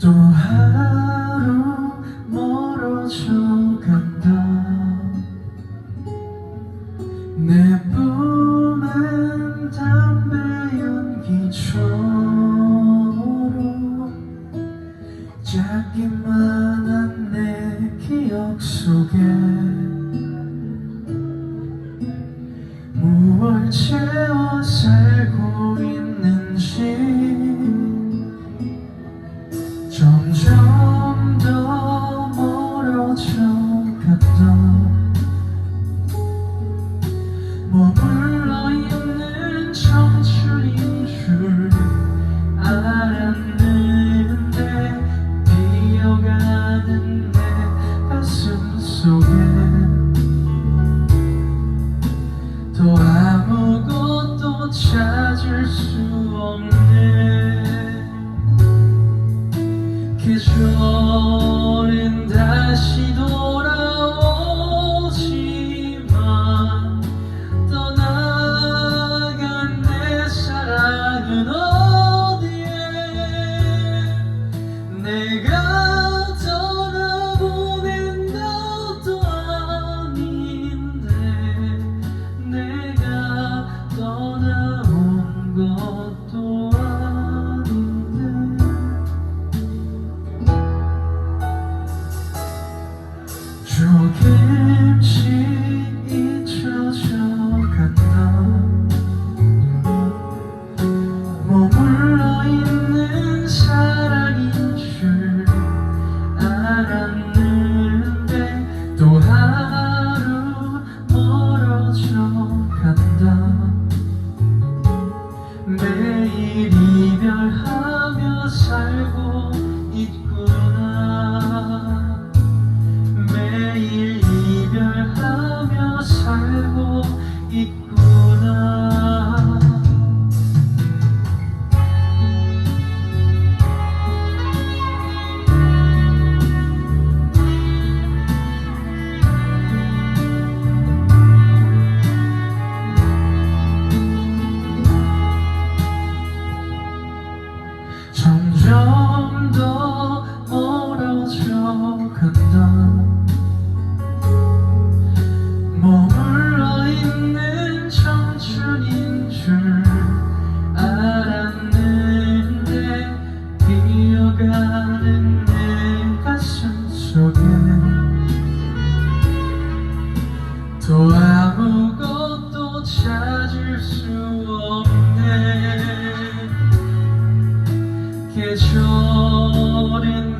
또 하루 멀어져 또 아무것도 찾을 수 없네. 계절 점점 더 멀어져 간다. 머물러 있는 청춘인 줄 알았는데 뛰어가는 내 가슴 속에 또 아무것도 찾을 수 없네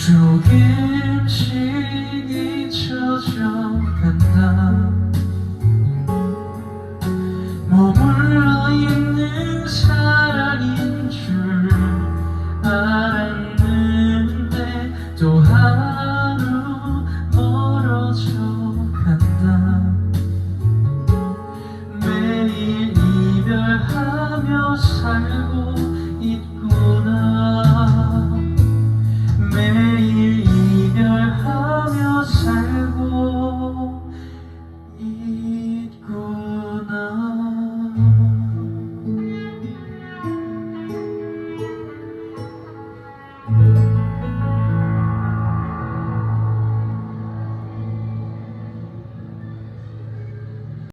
조금씩 잊혀져 간다